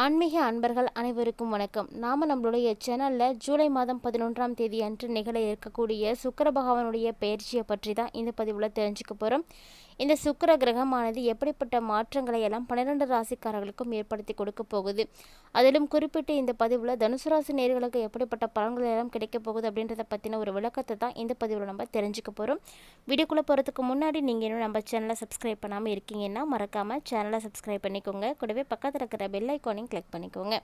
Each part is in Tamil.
ஆன்மீக அன்பர்கள் அனைவருக்கும் வணக்கம். நாம் நம்மளுடைய சேனலில் ஜூலை மாதம் பதினொன்றாம் தேதி அன்று நிகழ இருக்கக்கூடிய சுக்கர பகவானுடைய பயிற்சியை பற்றி தான் இந்த பதிவில் தெரிஞ்சுக்க போகிறோம் இந்த சுக்கர கிரகமானது எப்படிப்பட்ட மாற்றங்களை எல்லாம் பன்னிரெண்டு ராசிக்காரர்களுக்கும் ஏற்படுத்தி கொடுக்க போகுது. அதிலும் குறிப்பிட்டு இந்த பதிவில் தனுசு ராசி நேர்களுக்கு எப்படிப்பட்ட பலன்கள் எல்லாம் கிடைக்க போகுது அப்படின்றத பற்றின ஒரு விளக்கத்தை தான் இந்த பதிவில் நம்ம தெரிஞ்சுக்க போகிறோம் வீடியோக்குள்ளே போகிறதுக்கு முன்னாடி நீங்கள் இன்னும் நம்ம சேனலை சப்ஸ்கிரைப் பண்ணாமல் இருக்கீங்கன்னா மறக்காமல் சேனலை சப்ஸ்கிரைப் பண்ணிக்கோங்க. கூடவே பக்கத்தில் இருக்கிற பெல் பட்டனையும் கிளிக் பண்ணிக்கோங்க.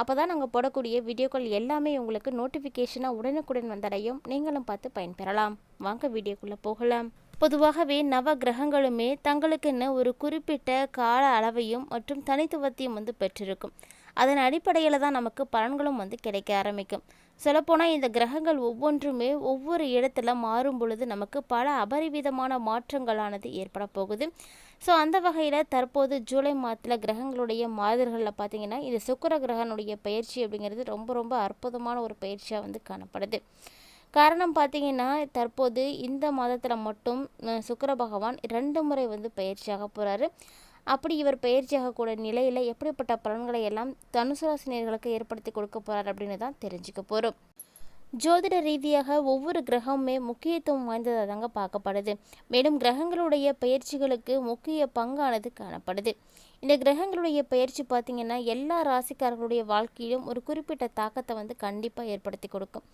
அப்போ தான் நாங்கள் போடக்கூடிய வீடியோக்கள் எல்லாமே உங்களுக்கு நோட்டிஃபிகேஷனாக உடனுக்குடன் வந்தடையும். நீங்களும் பார்த்து பயன்பெறலாம். வாங்க வீடியோக்குள்ளே போகலாம். பொதுவாகவே நவ கிரகங்களுமே தங்களுக்குன்னு ஒரு குறிப்பிட்ட கால அளவையும் மற்றும் தனித்துவத்தையும் வந்து பெற்றிருக்கும். அதன் அடிப்படையில் தான் நமக்கு பலன்களும் வந்து கிடைக்க ஆரம்பிக்கும். சொல்லப்போனால் இந்த கிரகங்கள் ஒவ்வொன்றுமே ஒவ்வொரு இடத்துல மாறும் பொழுது நமக்கு பல அபரிவிதமான மாற்றங்களானது ஏற்பட போகுது. ஸோ அந்த வகையில் தற்போது ஜூலை மாதத்தில் கிரகங்களுடைய மாதர்களில் பார்த்தீங்கன்னா இந்த சுக்கர கிரகனுடைய பயிற்சி அப்படிங்கிறது ரொம்ப ரொம்ப அற்புதமான ஒரு பயிற்சியாக வந்து காணப்படுது. காரணம் பார்த்தீங்கன்னா தற்போது இந்த மாதத்தில் மட்டும் சுக்கர பகவான் ரெண்டு முறை வந்து பயிற்சியாக போகிறாரு அப்படி இவர் பயிற்சியாகக்கூடிய நிலையில் எப்படிப்பட்ட பலன்களை எல்லாம் தனுசு ராசினியர்களுக்கு ஏற்படுத்தி கொடுக்க போகிறார் அப்படின்னு தான் தெரிஞ்சுக்க போகிறோம் ஜோதிட ரீதியாக ஒவ்வொரு கிரகமுமே முக்கியத்துவம் வாய்ந்ததாக தாங்க பார்க்கப்படுது. மேலும் கிரகங்களுடைய பயிற்சிகளுக்கு முக்கிய பங்கானது காணப்படுது. இந்த கிரகங்களுடைய பயிற்சி பார்த்திங்கன்னா எல்லா ராசிக்காரர்களுடைய வாழ்க்கையிலும் ஒரு குறிப்பிட்ட தாக்கத்தை வந்து கண்டிப்பாக ஏற்படுத்தி கொடுக்கும்.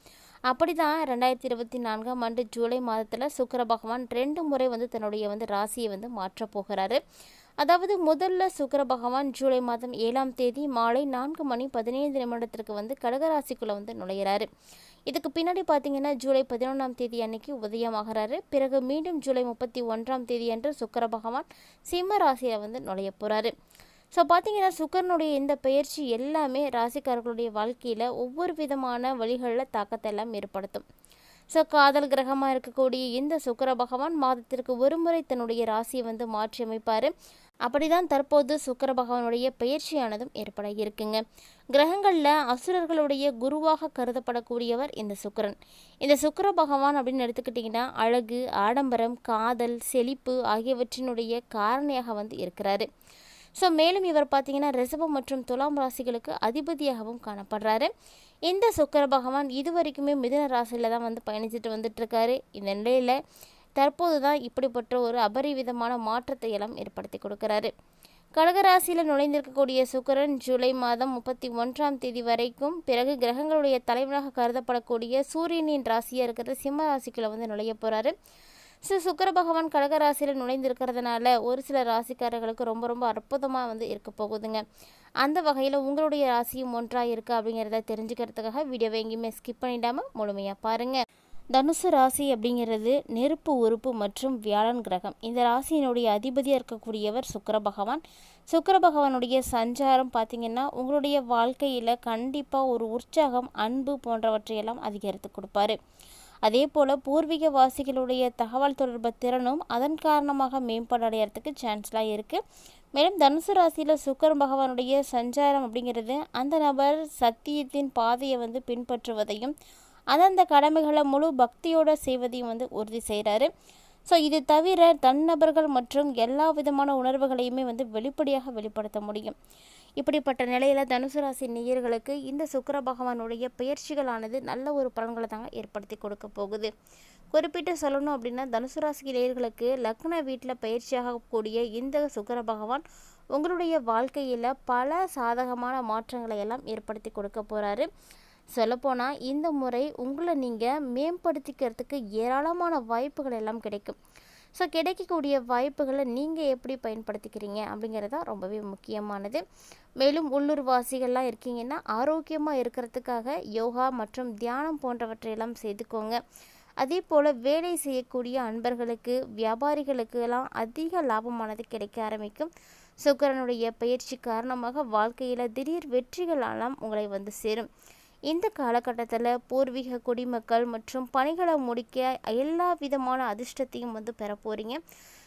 அப்படி தான் ரெண்டாயிரத்தி இருபத்தி நான்காம் ஆண்டு ஜூலை மாதத்தில் சுக்கர பகவான் ரெண்டு முறை வந்து தன்னுடைய வந்து ராசியை வந்து மாற்றப் போகிறாரு. அதாவது முதல்ல சுக்கர பகவான் ஜூலை மாதம் ஏழாம் தேதி மாலை நான்கு மணி பதினைந்து நிமிடத்திற்கு வந்து கடகராசிக்குள்ளே வந்து நுழையிறாரு. இதுக்கு பின்னாடி பார்த்தீங்கன்னா ஜூலை பதினொன்றாம் தேதி அன்னைக்கு உதயமாகிறாரு. பிறகு மீண்டும் ஜூலை முப்பத்தி ஒன்றாம் தேதி அன்று சுக்கர பகவான் சிம்ம ராசியில் வந்து நுழைய போகிறாரு ஸோ பார்த்தீங்கன்னா சுக்கரனுடைய இந்த பயிற்சி எல்லாமே ராசிக்காரர்களுடைய வாழ்க்கையில் ஒவ்வொரு விதமான வழிகளில் தாக்கத்தை எல்லாம் ஏற்படுத்தும். ஸோ காதல் கிரகமாக இருக்கக்கூடிய இந்த சுக்கர பகவான் மாதத்திற்கு ஒரு முறை தன்னுடைய ராசியை வந்து மாற்றி அமைப்பார். அப்படிதான் தற்போது சுக்கர பகவானுடைய பயிற்சியானதும் ஏற்பட இருக்குங்க. கிரகங்களில் அசுரர்களுடைய குருவாக கருதப்படக்கூடியவர் இந்த சுக்கரன். இந்த சுக்கர பகவான் அப்படின்னு எடுத்துக்கிட்டிங்கன்னா அழகு ஆடம்பரம் காதல் செழிப்பு ஆகியவற்றினுடைய காரணியாக வந்து இருக்கிறாரு. ஸோ மேலும் இவர் பார்த்தீங்கன்னா ரிசபம் மற்றும் துலாம் ராசிகளுக்கு அதிபதியாகவும் காணப்படுறாரு. இந்த சுக்கர பகவான் இது வரைக்குமே மிதுன ராசியில் தான் வந்து பயணிச்சுட்டு வந்துட்டுருக்காரு இந்த நிலையில் தற்போது தான் இப்படிப்பட்ட ஒரு அபரிவிதமான மாற்றத்தை எல்லாம் ஏற்படுத்தி கொடுக்குறாரு. கடகராசியில் நுழைந்திருக்கக்கூடிய சுக்கரன் ஜூலை மாதம் முப்பத்தி ஒன்றாம் தேதி வரைக்கும் பிறகு கிரகங்களுடைய தலைவராக கருதப்படக்கூடிய சூரியனின் ராசியாக இருக்கிற சிம்ம ராசிக்குள்ளே வந்து நுழைய போகிறாரு ஸோ சுக்கர பகவான் கடகராசியில் நுழைந்திருக்கிறதுனால ஒரு சில ராசிக்காரர்களுக்கு ரொம்ப ரொம்ப அற்புதமாக வந்து இருக்க போகுதுங்க. அந்த வகையில் உங்களுடைய ராசியும் ஒன்றாக இருக்கா அப்படிங்கிறத தெரிஞ்சுக்கிறதுக்காக வீடியோவை எங்கேயுமே ஸ்கிப் பண்ணிடாமல் முழுமையாக பாருங்கள் தனுசு ராசி அப்படிங்கிறது நெருப்பு உறுப்பு மற்றும் வியாழன் கிரகம். இந்த ராசியினுடைய அதிபதியாக இருக்கக்கூடியவர் சுக்கர பகவான். சுக்கர பகவானுடைய சஞ்சாரம் பார்த்திங்கன்னா உங்களுடைய வாழ்க்கையில் கண்டிப்பாக ஒரு உற்சாகம் அன்பு போன்றவற்றையெல்லாம் அதிகரித்து கொடுப்பாரு. அதே போல் பூர்வீக வாசிகளுடைய தகவல் தொடர்பு திறனும் அதன் காரணமாக மேம்பாடு அடையிறதுக்கு சான்ஸ்லாம் இருக்குது மேலும் தனுசு ராசியில் சுக்கரன் பகவானுடைய சஞ்சாரம் அப்படிங்கிறது அந்த நபர் சத்தியத்தின் பாதையை வந்து பின்பற்றுவதையும் அந்தந்த கடமைகளை முழு பக்தியோடு செய்வதையும் வந்து உறுதி செய்கிறாரு ஸோ இது தவிர தன்னபர்கள் மற்றும் எல்லா விதமான உணர்வுகளையுமே வந்து வெளிப்படையாக வெளிப்படுத்த முடியும். இப்படிப்பட்ட நிலையில் தனுசு ராசி நேயர்களுக்கு இந்த சுக்கர பகவானுடைய பயிற்சிகளானது நல்ல ஒரு பலன்களை தாங்க ஏற்படுத்தி கொடுக்க போகுது. குறிப்பிட்டு சொல்லணும் அப்படின்னா தனுசு ராசி நேயர்களுக்கு லக்ன வீட்டில் பயிற்சியாகக்கூடிய இந்த சுக்கர பகவான் உங்களுடைய வாழ்க்கையில் பல சாதகமான மாற்றங்களை எல்லாம் ஏற்படுத்தி கொடுக்க போகிறாரு சொல்லப்போனால் இந்த முறை உங்களை நீங்கள் மேம்படுத்திக்கிறதுக்கு ஏராளமான வாய்ப்புகள் எல்லாம் கிடைக்கும். ஸோ கிடைக்கக்கூடிய வாய்ப்புகளை நீங்கள் எப்படி பயன்படுத்திக்கிறீங்க அப்படிங்கிறது தான் ரொம்பவே முக்கியமானது. மேலும் உள்ளூர் வாசிகள்லாம் இருக்கீங்கன்னா ஆரோக்கியமாக இருக்கிறதுக்காக யோகா மற்றும் தியானம் போன்றவற்றையெல்லாம் செய்துக்கோங்க. அதே போல் வேலை செய்யக்கூடிய அன்பர்களுக்கு வியாபாரிகளுக்கு எல்லாம் அதிக லாபமானது கிடைக்க ஆரம்பிக்கும். சுக்கரனுடைய பயிற்சி காரணமாக வாழ்க்கையில் திடீர் வெற்றிகளெல்லாம் உங்களை வந்து சேரும். இந்த காலகட்டத்தில் பூர்வீக குடிமக்கள் மற்றும் பணிகளை முடிக்க எல்லா விதமான அதிர்ஷ்டத்தையும் வந்து பெற போகிறீங்க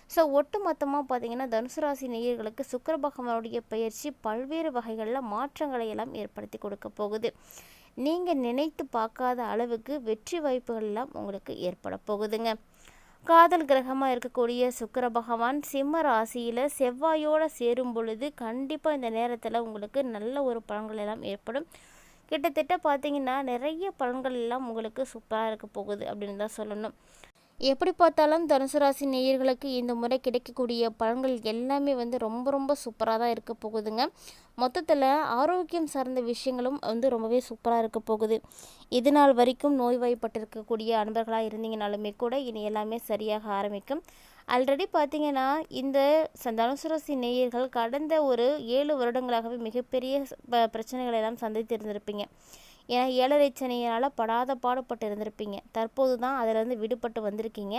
ஸோ ஒட்டு மொத்தமாக பார்த்தீங்கன்னா தனுசு ராசி நேயர்களுக்கு சுக்கர பகவானுடைய பயிற்சி பல்வேறு வகைகளில் மாற்றங்களை எல்லாம் ஏற்படுத்தி கொடுக்க போகுது. நீங்கள் நினைத்து பார்க்காத அளவுக்கு வெற்றி வாய்ப்புகள் எல்லாம் உங்களுக்கு ஏற்பட போகுதுங்க. காதல் கிரகமாக இருக்கக்கூடிய சுக்கர பகவான் சிம்ம ராசியில் செவ்வாயோடு சேரும் பொழுது கண்டிப்பாக இந்த நேரத்தில் உங்களுக்கு நல்ல ஒரு பலன்கள் எல்லாம் ஏற்படும். கிட்டத்தட்ட பார்த்தீங்கன்னா நிறைய பலன்கள் எல்லாம் உங்களுக்கு சூப்பராக இருக்க போகுது அப்படின்னு தான் சொல்லணும். எப்படி பார்த்தாலும் தனுசு ராசி நேயர்களுக்கு இந்த முறை கிடைக்கக்கூடிய பலன்கள் எல்லாமே வந்து ரொம்ப ரொம்ப சூப்பராக தான் இருக்க போகுதுங்க. மொத்தத்தில் ஆரோக்கியம் சார்ந்த விஷயங்களும் வந்து ரொம்பவே சூப்பராக இருக்க போகுது. இது நாள் வரைக்கும் நோய்வாய்ப்பட்டிருக்கக்கூடிய அன்பர்களாக இருந்தீங்கனாலுமே கூட இனி எல்லாமே சரியாக ஆரம்பிக்கும். ஆல்ரெடி பார்த்தீங்கன்னா இந்த தனுசு ராசி நேயர்கள் கடந்த ஒரு ஏழு வருடங்களாகவே மிகப்பெரிய பிரச்சனைகளை எல்லாம் சந்தித்து இருந்திருப்பீங்க ஏன்னா ஏழரை சனியினால் படாத பாடுபட்டு இருந்திருப்பீங்க. தற்போது தான் அதிலிருந்து விடுபட்டு வந்திருக்கீங்க.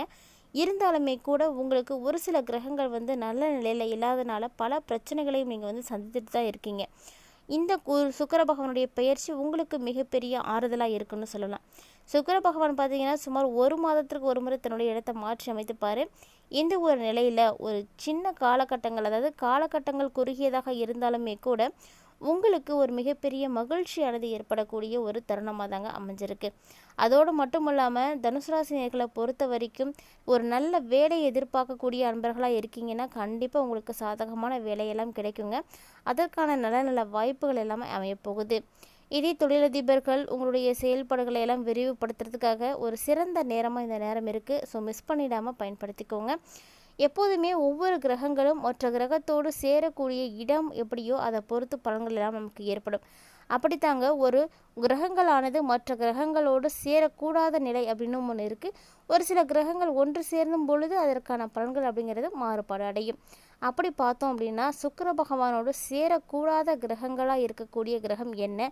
இருந்தாலுமே கூட உங்களுக்கு ஒரு சில கிரகங்கள் வந்து நல்ல நிலையில் இல்லாதனால பல பிரச்சனைகளையும் நீங்கள் வந்து சந்தித்துட்டு தான் இருக்கீங்க. இந்த சுக்கர பகவானுடைய பயிற்சி உங்களுக்கு மிகப்பெரிய ஆறுதலாக இருக்குன்னு சொல்லலாம். சுக்கர பகவான் பார்த்தீங்கன்னா சுமார் ஒரு மாதத்திற்கு ஒரு முறை தன்னுடைய இடத்தை மாற்றி அமைத்துப்பார். இந்த ஒரு நிலையில் ஒரு சின்ன காலகட்டங்கள் அதாவது காலகட்டங்கள் குறுகியதாக இருந்தாலுமே கூட உங்களுக்கு ஒரு மிகப்பெரிய மகிழ்ச்சியானது ஏற்படக்கூடிய ஒரு தருணமாக தாங்க அமைஞ்சிருக்கு. அதோடு மட்டும் இல்லாமல் தனுசு ராசினியர்களை பொறுத்த வரைக்கும் ஒரு நல்ல வேலையை எதிர்பார்க்கக்கூடிய அன்பர்களாக இருக்கீங்கன்னா கண்டிப்பாக உங்களுக்கு சாதகமான வேலையெல்லாம் கிடைக்குங்க. அதற்கான நல்ல நல்ல வாய்ப்புகள் எல்லாமே அமையப்போகுது. இதே தொழிலதிபர்கள் உங்களுடைய செயல்பாடுகளை எல்லாம் விரிவுபடுத்துறதுக்காக ஒரு சிறந்த நேரமாக இந்த நேரம் இருக்குது ஸோ மிஸ் பண்ணிடாமல் பயன்படுத்திக்கோங்க. எப்போதுமே ஒவ்வொரு கிரகங்களும் மற்ற கிரகத்தோடு சேரக்கூடிய இடம் எப்படியோ அதை பொறுத்து பலன்கள் எல்லாம் நமக்கு ஏற்படும். அப்படித்தாங்க. ஒரு கிரகங்களானது மற்ற கிரகங்களோடு சேரக்கூடாத நிலை அப்படின்னு ஒன்று இருக்குது ஒரு சில கிரகங்கள் ஒன்று சேர்ந்தும் பொழுது அதற்கான பலன்கள் அப்படிங்கிறது மாறுபாடு அடையும். அப்படி பார்த்தோம் அப்படின்னா சுக்கர பகவானோடு சேரக்கூடாத கிரகங்களாக இருக்கக்கூடிய கிரகம் என்ன?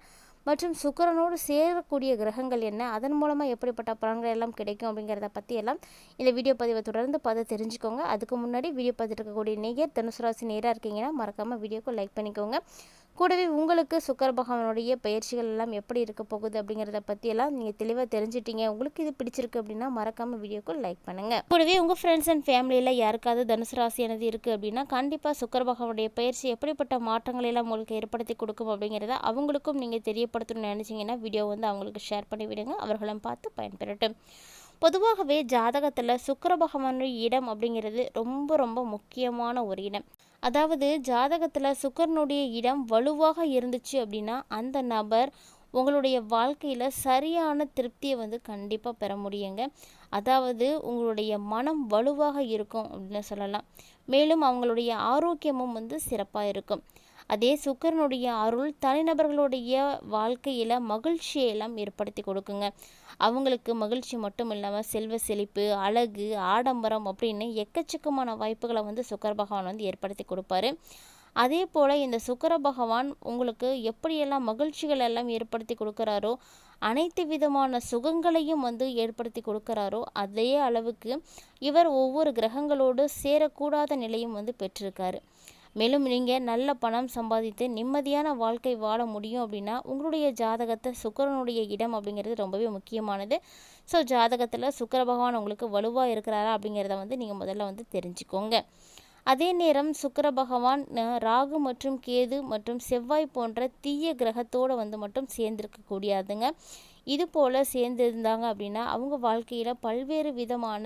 மற்றும் சுக்கரனோடு சேரக்கூடிய கிரகங்கள் என்ன? அதன் மூலமாக எப்படிப்பட்ட பலன்கள் எல்லாம் கிடைக்கும் அப்படிங்கிறத பற்றி எல்லாம் இந்த வீடியோ பதிவை தொடர்ந்து பார்த்து தெரிஞ்சுக்கோங்க. அதுக்கு முன்னாடி வீடியோ பார்த்துட்டு இருக்கக்கூடிய நேயர் தனுசு ராசி நேராக இருக்கீங்கன்னா மறக்காமல் வீடியோக்கு லைக் பண்ணிக்கோங்க. கூடவே உங்களுக்கு சுக்கர பகவானுடைய பயிற்சிகள் எல்லாம் எப்படி இருக்க போகுது அப்படிங்கிறத பற்றியெல்லாம் நீங்கள் தெளிவாக தெரிஞ்சிட்டீங்க. உங்களுக்கு இது பிடிச்சிருக்கு அப்படின்னா மறக்காமல் வீடியோக்கு லைக் பண்ணுங்கள் கூடவே உங்கள் ஃப்ரெண்ட்ஸ் அண்ட் ஃபேமிலியில் யாருக்காவது தனுசு ராசியானது இருக்குது அப்படின்னா கண்டிப்பாக சுக்கர பகவானுடைய பயிற்சி எப்படிப்பட்ட மாற்றங்களை எல்லாம் உங்களுக்கு ஏற்படுத்தி கொடுக்கும் அப்படிங்கிறத அவங்களுக்கும் நீங்கள் தெரியப்படுத்தணும்னு நினச்சிங்கன்னா வீடியோ வந்து அவங்களுக்கு ஷேர் பண்ணி விடுங்க. அவர்களும் பார்த்து பயன்பெறட்டும். பொதுவாகவே ஜாதகத்தில் சுக்கர பகவானுடைய இடம் அப்படிங்கிறது ரொம்ப ரொம்ப முக்கியமான ஒரு இடம். அதாவது ஜாதகத்தில் சுக்கரனுடைய இடம் வலுவாக இருந்துச்சு அப்படின்னா அந்த நபர் உங்களுடைய வாழ்க்கையில் சரியான திருப்தியை வந்து கண்டிப்பாக பெற முடியுங்க. அதாவது உங்களுடைய மனம் வலுவாக இருக்கும் அப்படின்னு சொல்லலாம். மேலும் அவங்களுடைய ஆரோக்கியமும் வந்து சிறப்பாக இருக்கும். அதே சுக்கரனுடைய அருள் தனிநபர்களுடைய வாழ்க்கையில் மகிழ்ச்சியெல்லாம் ஏற்படுத்தி கொடுக்குங்க. அவங்களுக்கு மகிழ்ச்சி மட்டும் இல்லாமல் செல்வ செழிப்பு அழகு ஆடம்பரம் அப்படின்னு எக்கச்சக்கமான வாய்ப்புகளை வந்து சுக்கர பகவான் வந்து ஏற்படுத்தி கொடுப்பாரு. அதே போல் இந்த சுக்கர பகவான் உங்களுக்கு எப்படியெல்லாம் மகிழ்ச்சிகள் எல்லாம் ஏற்படுத்தி கொடுக்குறாரோ அனைத்து விதமான சுகங்களையும் வந்து ஏற்படுத்தி கொடுக்குறாரோ அதே அளவுக்கு இவர் ஒவ்வொரு கிரகங்களோடு சேரக்கூடாத நிலையும் வந்து பெற்றிருக்காரு. மேலும் நீங்கள் நல்ல பணம் சம்பாதித்து நிம்மதியான வாழ்க்கை வாழ முடியும் அப்படின்னா உங்களுடைய ஜாதகத்தை சுக்கரனுடைய இடம் அப்படிங்கிறது ரொம்பவே முக்கியமானது. ஸோ ஜாதகத்தில் சுக்கர பகவான் உங்களுக்கு வலுவாக இருக்கிறாரா அப்படிங்கிறத வந்து நீங்கள் முதல்ல வந்து தெரிஞ்சுக்கோங்க. அதே நேரம் சுக்கர பகவான் ராகு மற்றும் கேது மற்றும் செவ்வாய் போன்ற தீய கிரகத்தோடு வந்து மட்டும் சேர்ந்திருக்கக்கூடியதுங்க. இது போல் சேர்ந்திருந்தாங்க அப்படின்னா அவங்க வாழ்க்கையில் பல்வேறு விதமான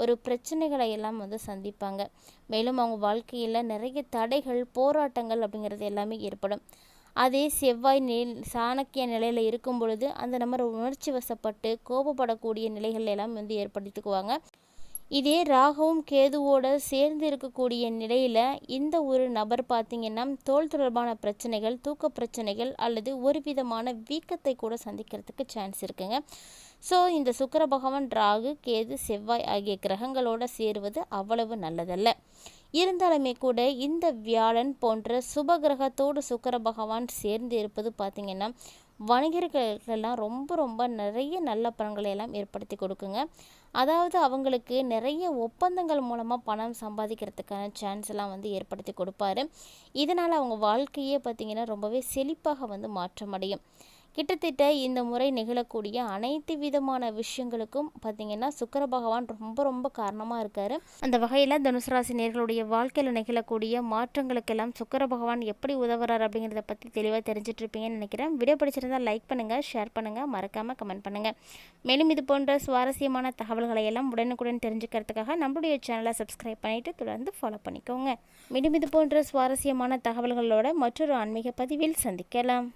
ஒரு பிரச்சனைகளை எல்லாம் வந்து சந்திப்பாங்க. மேலும் அவங்க வாழ்க்கையில் நிறைய தடைகள் போராட்டங்கள் அப்படிங்கிறது எல்லாமே ஏற்படும். அதே செவ்வாய் நில் சாணக்கிய நிலையில் இருக்கும் பொழுது அந்த நபர் உணர்ச்சி வசப்பட்டு கோபப்படக்கூடிய நிலைகள் எல்லாம் வந்து ஏற்படுத்திக்குவாங்க. இதே ராகவும் கேதுவோட சேர்ந்து இருக்கக்கூடிய நிலையில் இந்த ஒரு நபர் பார்த்திங்கன்னா தோல் தொடர்பான பிரச்சனைகள் தூக்க பிரச்சனைகள் அல்லது ஒரு விதமான வீக்கத்தை கூட சந்திக்கிறதுக்கு சான்ஸ் இருக்குங்க. ஸோ இந்த சுக்கர பகவான் ராகு கேது செவ்வாய் ஆகிய கிரகங்களோடு சேருவது அவ்வளவு நல்லதல்ல. இருந்தாலுமே கூட இந்த வியாழன் போன்ற சுப கிரகத்தோடு சுக்கர பகவான் சேர்ந்து இருப்பது பார்த்திங்கன்னா வணிகர்களெல்லாம் ரொம்ப ரொம்ப நிறைய நல்ல பலன்களை எல்லாம் ஏற்படுத்தி கொடுக்குங்க. அதாவது அவங்களுக்கு நிறைய ஒப்பந்தங்கள் மூலமாக பணம் சம்பாதிக்கிறதுக்கான சான்ஸ் எல்லாம் வந்து ஏற்படுத்தி கொடுப்பாரு. இதனால் அவங்க வாழ்க்கையே பார்த்திங்கன்னா ரொம்பவே செழிப்பாக வந்து மாற்றமடையும். கிட்டத்தட்ட இந்த முறை நிகழக்கூடிய அனைத்து விதமான விஷயங்களுக்கும் பார்த்திங்கன்னா சுக்கர பகவான் ரொம்ப ரொம்ப காரணமாக இருக்கார். அந்த வகையில் தனுசு ராசி நேர்களுடைய வாழ்க்கையில் நிகழக்கூடிய மாற்றங்களுக்கெல்லாம் சுக்கர பகவான் எப்படி உதவுறார் அப்படிங்கிறத பற்றி தெளிவாக தெரிஞ்சிட்டு இருப்பீங்கன்னு நினைக்கிறேன். வீடியோ பிடிச்சிருந்தால் லைக் பண்ணுங்கள் ஷேர் பண்ணுங்கள் மறக்காமல் கமெண்ட் பண்ணுங்கள் மேலும் இது போன்ற சுவாரஸ்யமான தகவல்களை எல்லாம் உடனுக்குடன் தெரிஞ்சுக்கிறதுக்காக நம்மளுடைய சேனலை சப்ஸ்கிரைப் பண்ணிவிட்டு தொடர்ந்து ஃபாலோ பண்ணிக்கோங்க. மேலும் இது போன்ற சுவாரஸ்யமான தகவல்களோட மற்றொரு ஆன்மீக பதிவில் சந்திக்கலாம்.